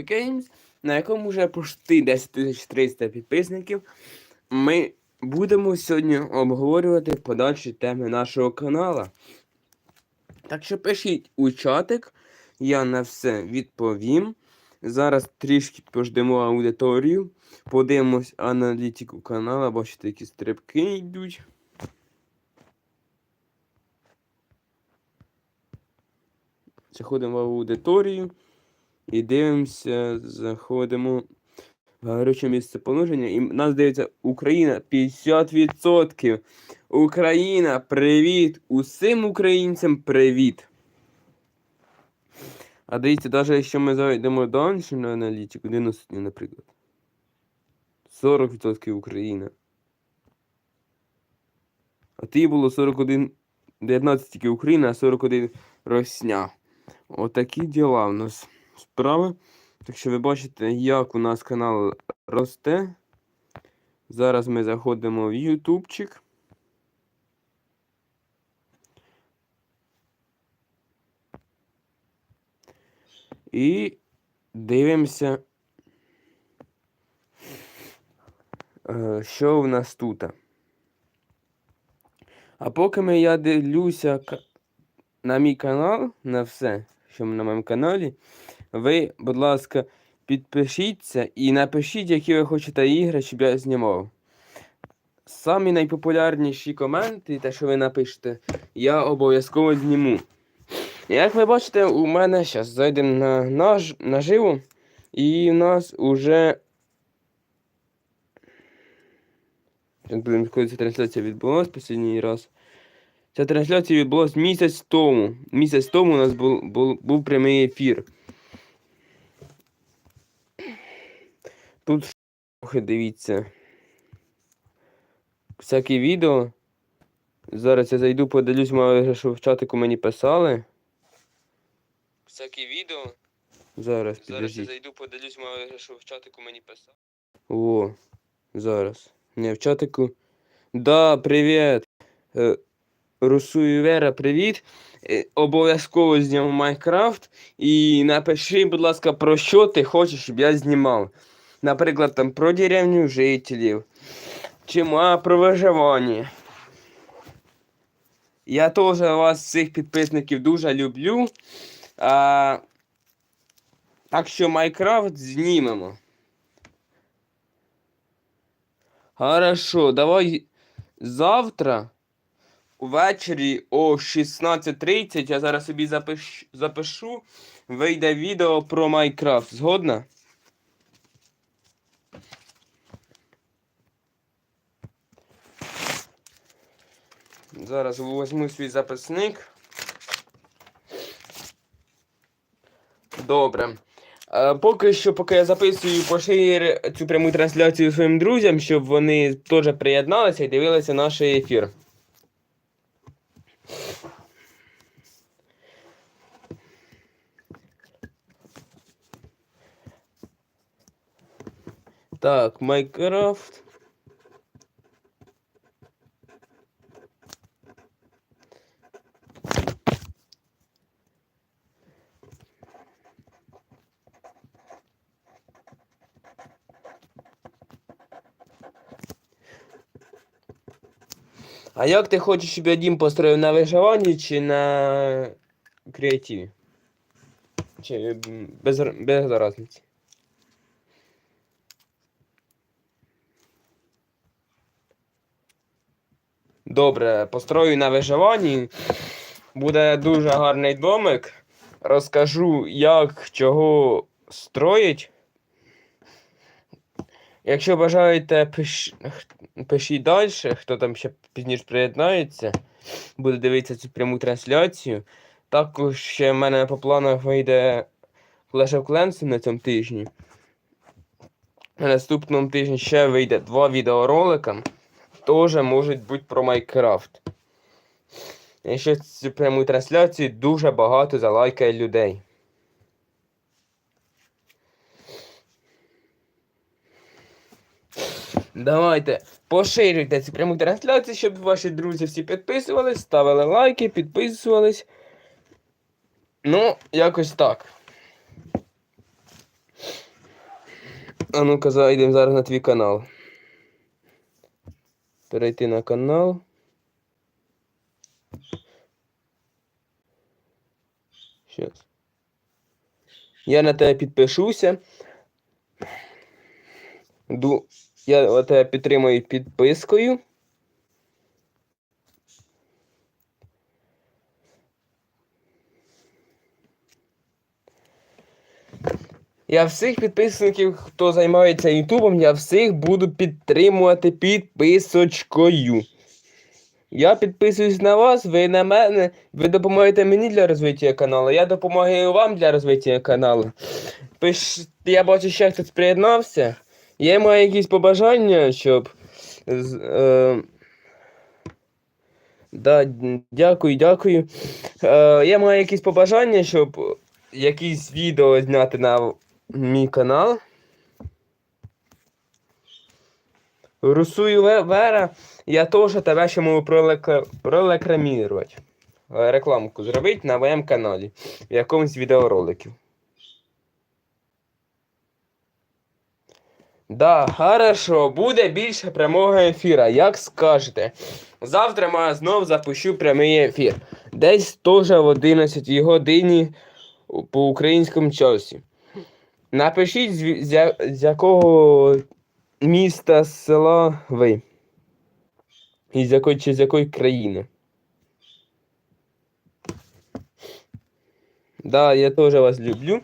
Games, на якому вже почти 10 300 підписників. Ми будемо сьогодні обговорювати подальші теми нашого каналу. Так що пишіть у чатик, я на все відповім. Зараз трішки пождемо аудиторію, подивимось аналітику каналу, бачите, які стрибки йдуть. Заходимо в аудиторію і дивимося, заходимо в гаряче місце положення. І нас дивиться Україна 50%. Україна, привіт! Усім українцям привіт! А дивіться, навіть якщо ми зайдемо далі на аналітику, 90 днів, наприклад. 40% Україна. А ті було 41, 19 тільки Україна, а 41 Росня. Отакі діла у нас справи. Так що ви бачите, як у нас канал росте. Зараз ми заходимо в ютубчик. І дивимося, е, що в нас тут. А поки ми я дивлюся на мій канал, на все, що на моєму каналі, ви, будь ласка, підпишіться і напишіть, які ви хочете ігри, щоб я знімав. Самі найпопулярніші коменти, те, що ви напишете, я обов'язково зніму. Як ви бачите, у мене зараз зайдемо на наж, наживу, і в нас уже. Як будемо, коли ця трансляція відбулася останній раз. Ця трансляція відбулася місяць тому. Місяць тому у нас був, був, був прямий ефір. Тут трохи дивіться. Всякі відео. Зараз я зайду, подивлюсь, може, що в чатику мені писали. Всякі відео. Зараз, підождіть. Зараз я зайду, подивлюсь, може, що в чатику мені писали. О, зараз. Не, в чатику. Да, привіт. Е, Русу і Вера, привіт. Е, Обов'язково зняв Майнкрафт. І напиши, будь ласка, про що ти хочеш, щоб я знімав. Наприклад, там про деревню жителів. Чи ма про виживання. Я теж вас, всіх підписників, дуже люблю. А, так що Майнкрафт знімемо. Хорошо, давай завтра увечері о 16.30 я зараз собі запиш, запишу. Вийде відео про Майнкрафт. Згодна? Зараз візьму свій записник. Добре. Е, Поки що, поки я записую, пошир цю пряму трансляцію своїм друзям, щоб вони теж приєдналися і дивилися наш ефір. Так, Майнкрафт. А як ти хочеш, щоб я дім построїв на виживанні чи на креативі? Чи без, без разниці? Добре, построю на виживанні. Буде дуже гарний домик. Розкажу, як чого строїть. Якщо бажаєте, пиш... пишіть далі, хто там ще пізніше приєднається, буде дивитися цю пряму трансляцію. Також ще в мене по планах вийде Clash of Clans на цьому тижні. На наступному тижні ще вийде два відеоролика. Теж можуть бути про Майнкрафт. І ще цю пряму трансляцію дуже багато залайкає людей. Давайте поширюйте цю пряму трансляцію, щоб ваші друзі всі підписувались, ставили лайки, підписувались. Ну, якось так. А ну-ка зайдемо зараз на твій канал. Перейти на канал. Щас. Я на тебе підпишуся. Ду... Я тебе підтримую підпискою. Я всіх підписників, хто займається Ютубом, я всіх буду підтримувати підписочкою. Я підписуюсь на вас, ви на мене, ви допомагаєте мені для розвиття каналу, я допомагаю вам для розвиття каналу. Пиш, я бачу, ще хтось приєднався. Я маю якісь побажання, щоб. Е, да, дякую, дякую. Е, я маю якісь побажання, щоб якісь відео зняти на мій канал. Русую Вера, я теж тебе ще можу пролека... прорекламувати. Е, Рекламку зробити на моєму каналі в якомусь відеоролику. Да, хорошо, буде більше прямого ефіра, як скажете. Завтра я знов запущу прямий ефір. Десь теж в 11 годині по українському часі. Напишіть, з, з, з якого міста, села ви. І з якої чи з якої країни. Да, я теж вас люблю.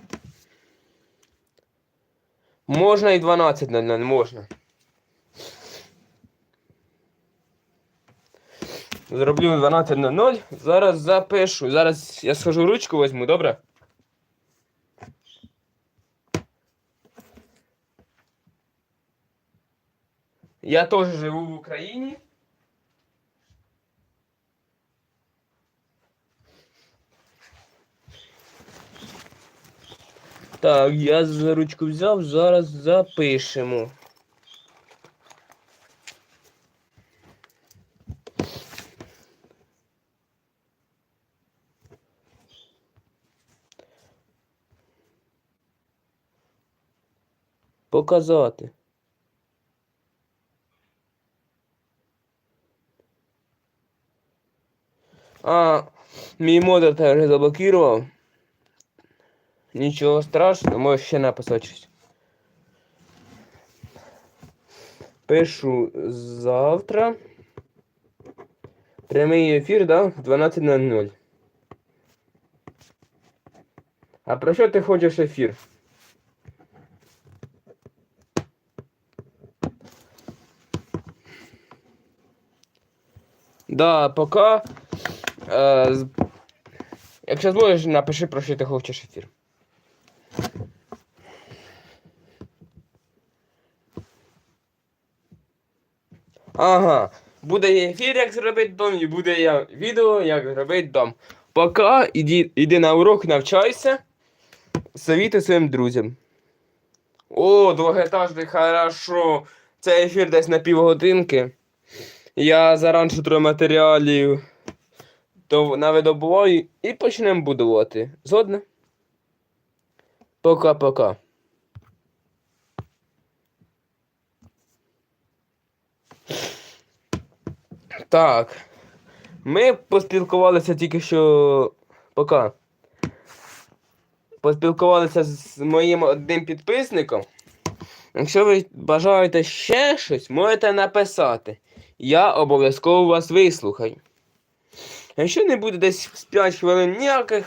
Можна і 12 на не можна. Зроблю 12.00. Зараз запишу. Зараз я схожу ручку візьму, добре? Я теж живу в Україні. Так, я за ручку взяв, зараз запишемо. Показати. А, мій модер теж заблокував. Нічого страшного, можеш ще написати щось. Пишу завтра. Прямий ефір, да? В 12.00. А про що ти хочеш ефір? Да, пока. Е, з- якщо зможеш, напиши про що ти хочеш ефір. Ага. Буде ефір, як зробити дом, і буде я відео, як зробити дом. Пока іди, іди на урок, навчайся. Совіти своїм друзям. О, двохетажний, хорошо. Це ефір десь на півгодинки. Я зараншу трохи матеріалів навидобуваю і почнемо будувати. Згодно? Пока-пока. Так. Ми поспілкувалися тільки що. Пока. Поспілкувалися з моїм одним підписником. Якщо ви бажаєте ще щось, можете написати. Я обов'язково вас вислухаю. Якщо не буде десь з 5 хвилин ніяких,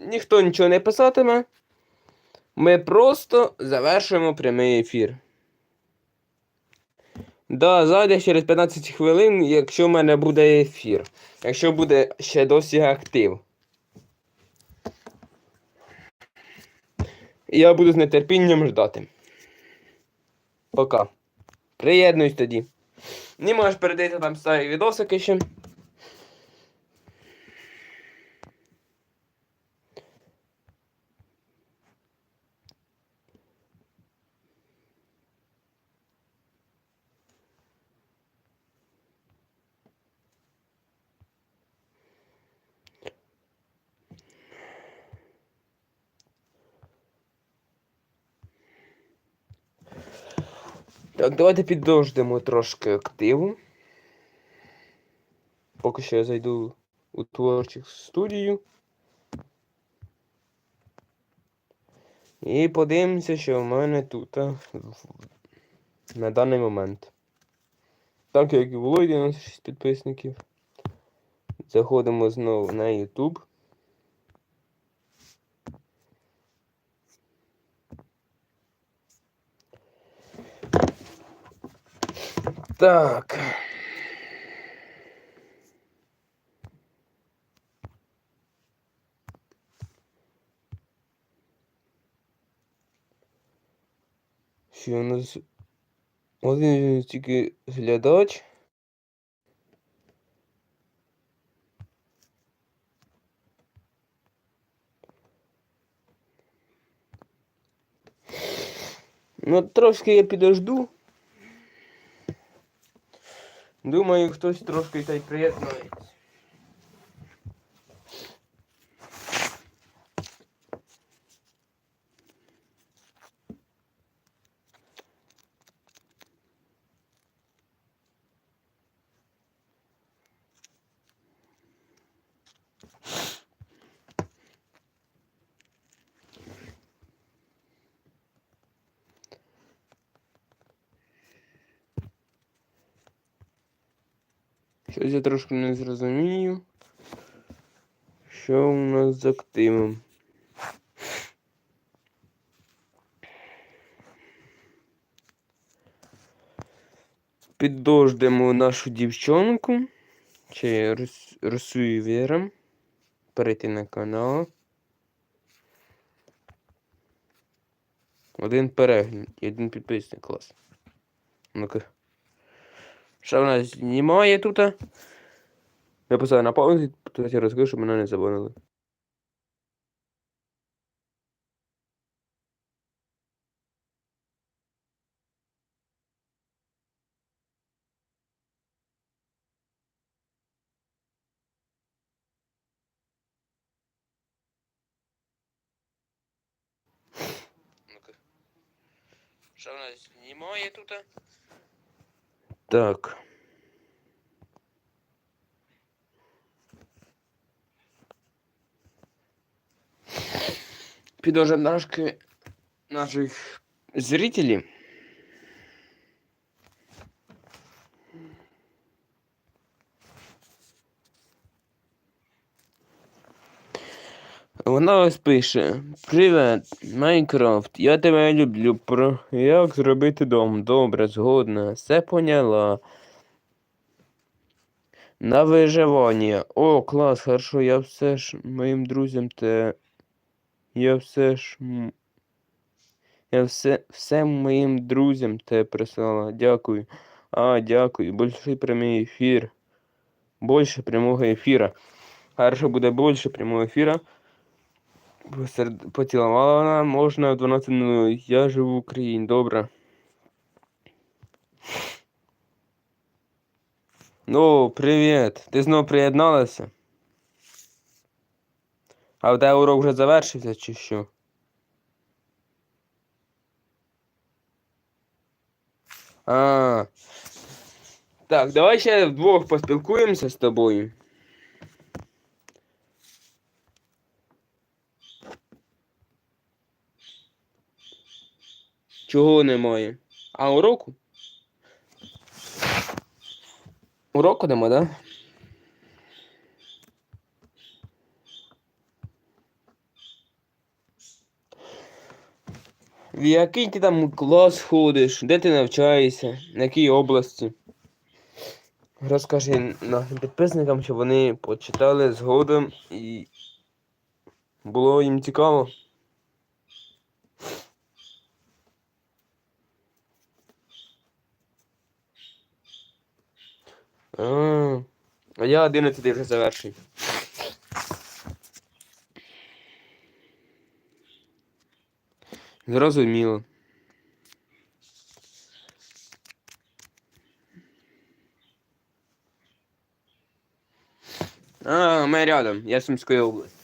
ніхто нічого не писатиме, ми просто завершуємо прямий ефір. Да, зайде через 15 хвилин, якщо в мене буде ефір. Якщо буде ще досі актив. Я буду з нетерпінням ждати. Пока. Приєднуюсь тоді. Не можеш передати там старі відосики ще. Так, давайте піддождемо трошки активу. Поки що я зайду у творчих студію. І подивимося, що в мене тут а, на даний момент. Так як і було 96 підписників. Заходимо знову на YouTube. Так. Що у нас один тільки глядач. Ну, трошки я підожду. Думаю, хтось трошки та й приєднається. Щось я трошки не зрозумію. Що у нас з активом? Піддождемо нашу дівчонку. Чи Росую Віра. Перейти на канал. Один перегляд один підписник клас. Ну-ка. Що в нас знімає тут? Я поставив на паузу, тут я розкажу, щоб мене не забанили. Що в нас знімає тут? Так. Підождемо трошки наших зрителей. Вона ось пише: Привет, Майнкрафт, я тебе люблю. Про як зробити дом? Добре, згодна, все поняла. На виживання. О, клас, хорошо, я все ж моїм друзям те. Я все ж. Я все, все моїм друзям те прислала. Дякую. А, дякую. Большой прямий ефір. Больше прямого ефіра. Хорошо, буде більше прямого ефіра. Поцілувала вона можна в 12.00. Я живу в Україні, добре. Ну, привіт. Ти знову приєдналася? А в тебе урок вже завершився чи що? А. Так, давай ще вдвох поспілкуємося з тобою. Чого немає? А уроку? Уроку нема, да? В який ти там клас ходиш? Де ти навчаєшся? На якій області? Розкажи нашим підписникам, щоб вони почитали згодом і було їм цікаво. А, я 11 вже завершив. Зрозуміло. А, ми рядом, я Сумської області.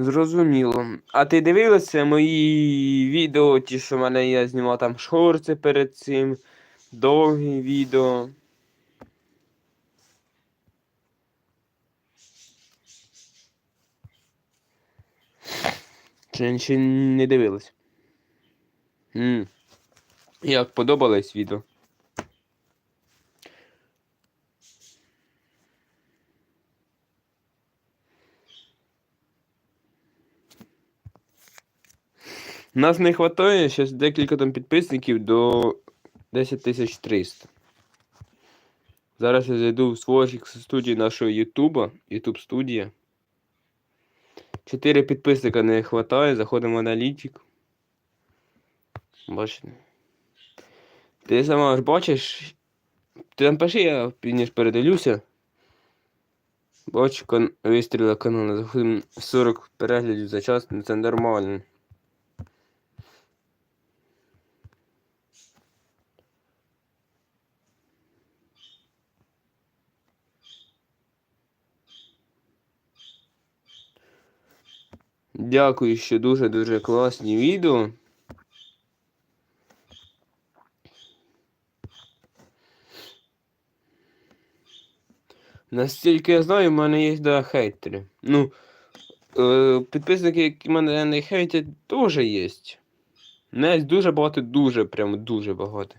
Зрозуміло. А ти дивилася мої відео, ті, що в мене я знімав там шорти перед цим, довгі відео. Чи ще не дивилась? м Як подобалось відео? Нас не вистачає зараз декілька там підписників до 10 тисяч 300. Зараз я зайду в свою студію нашого Ютуба, Ютуб студія. Чотири підписника не вистачає, заходимо в аналітик. Бачите. Ти сама ж бачиш. Ти там пиши, я пізніше передивлюся. Бачу, кан... вистріла каналу. Заходимо 40 переглядів за час, це нормально. Дякую, що дуже-дуже класні відео. Настільки я знаю, в мене є да, хейтери. Ну, е, підписники, які мене не хейтять, теж є. Не дуже багато, дуже, прямо дуже багато.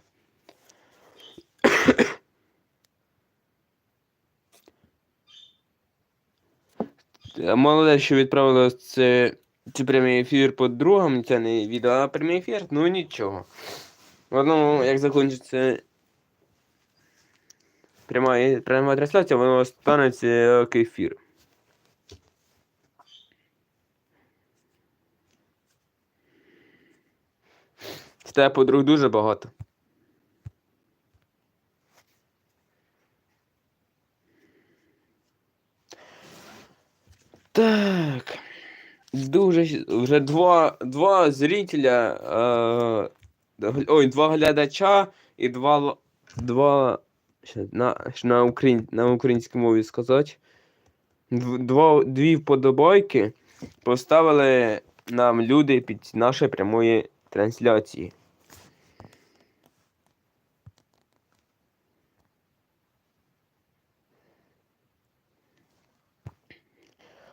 Молодець, що відправили це, це прямий ефір по другому, це не відео, а прямий ефір, ну нічого. В одному, як закінчиться пряма, пряма трансляція, воно станеться як ефір. В тебе дуже багато. Так. Дуже вже два, два зрителя. Е, ой, два глядача і два. Два. На, на, україн, на українській мові сказати. Два, дві вподобайки поставили нам люди під нашої прямої трансляції.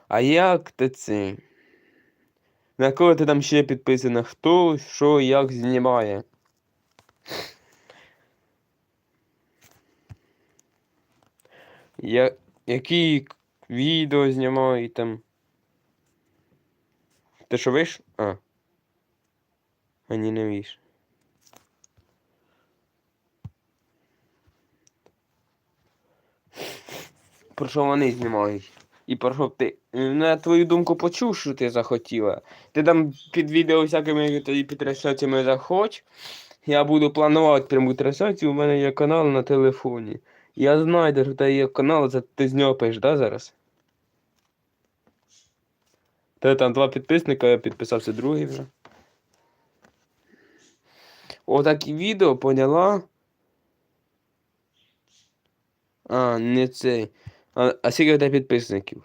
А як ти це? На кого ти там ще підписана? Хто, що, як знімає? Я... Які відео знімає там? Ти що виш? А. А ні, не виш. Про що вони знімають? І про що ти. На твою думку почув, що ти захотіла. Ти там під відео всякими тоді під трансляціями заходь. Я буду планувати пряму трансляцію, у мене є канал на телефоні. Я знаю, де тебе є канал, ти з нього пишеш, да, зараз? Та там два підписника, я підписався другий вже. Отакі відео, поняла? А, не цей. А, а скільки у тебе підписників?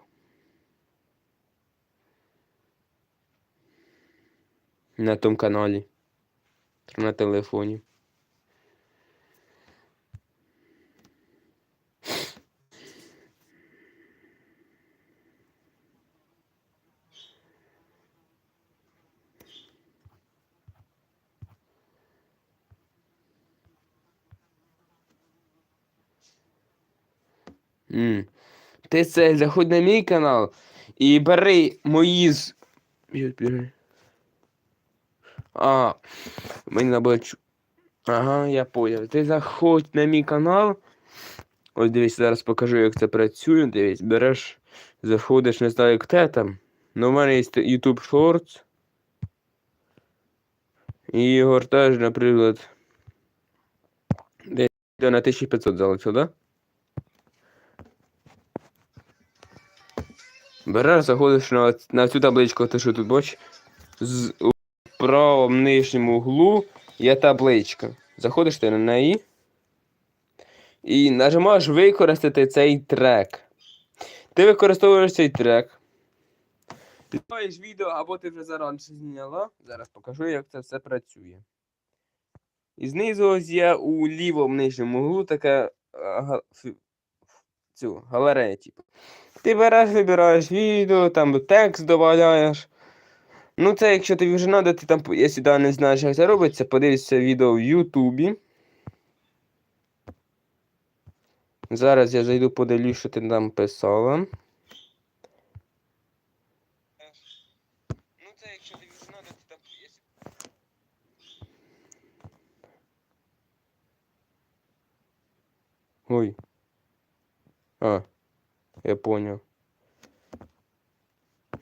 На тому каналі. На телефоні. М. Ти це заходь на мій канал і бери мої з. А, мені треба чу... Ага, я поняв. Ти заходь на мій канал. Ось дивись, зараз покажу, як це працює. Дивись, береш, заходиш, не знаю, як те там. Ну, у мене є YouTube Shorts. І гортаєш, наприклад. Десь на 1500 залишив, да? Береш, заходиш на, на цю табличку, ти що тут бачиш? З у правому нижньому углу є табличка. Заходиш ти на неї і нажимаєш використати цей трек. Ти використовуєш цей трек. Знімаєш відео, або ти вже заранше зняла. Зараз покажу, як це все працює. І знизу ось є у лівому нижньому углу фі- цю, галерея, типу. Ти береш, вибираєш відео, там текст додаєш. Ну, це якщо тобі вже треба, ти там, якщо не знаєш, як це робиться, подивишся відео в Ютубі. Зараз я зайду подивлюсь, що ти там писала. Ну, це якщо тобі вже треба, ти там. Ой. А, я понял.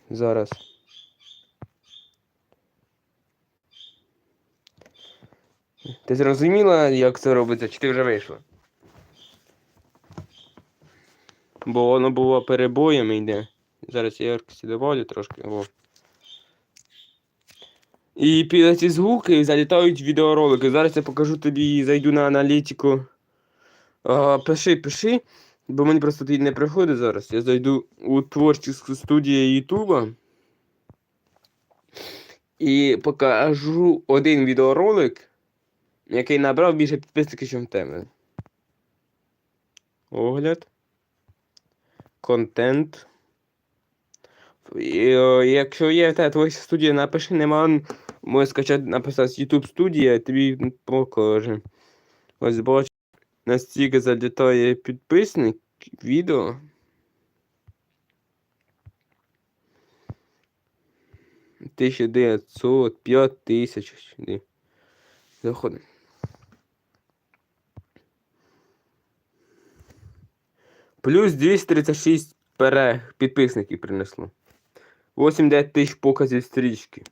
Зараз. Ти зрозуміла, як це робиться, чи ти вже вийшла? Бо воно було перебоями йде. Зараз я яркості добавлю трошки. О. І під ці звуки залітають відеоролики. Зараз я покажу тобі, зайду на аналітику. А, пиши, пиши. Бо мені просто тоді не приходить зараз. Я зайду у творчу студію Ютуба. І покажу один відеоролик, який набрав більше підписників, ніж в тебе. Огляд. Контент. І, о, якщо є тебе твоя студія, напиши, нема, можеш скачати, написати YouTube студія, тобі покаже. Ось бач, настільки залітає підписник відео. Тисяча дев'ятсот, п'ять тисяч. Заходимо. Плюс 236 перег підписників принесло. 8-9 тисяч показів стрічки.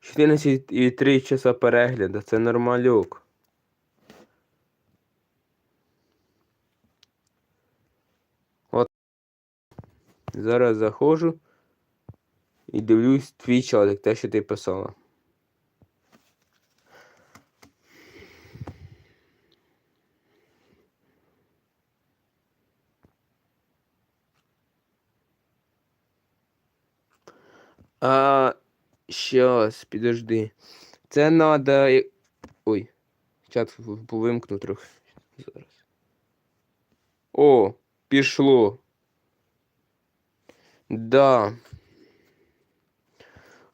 14,3 часа перегляду. Це нормальок. Зараз заходжу і дивлюсь твій чатик, те, що ти писала. А, щас, підожди. Це надо. Ой, чат повимкну трохи. Зараз. О, пішло. Да.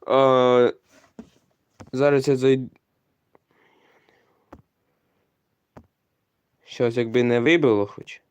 Е, зараз я зайду. Щось якби не вибило хоч.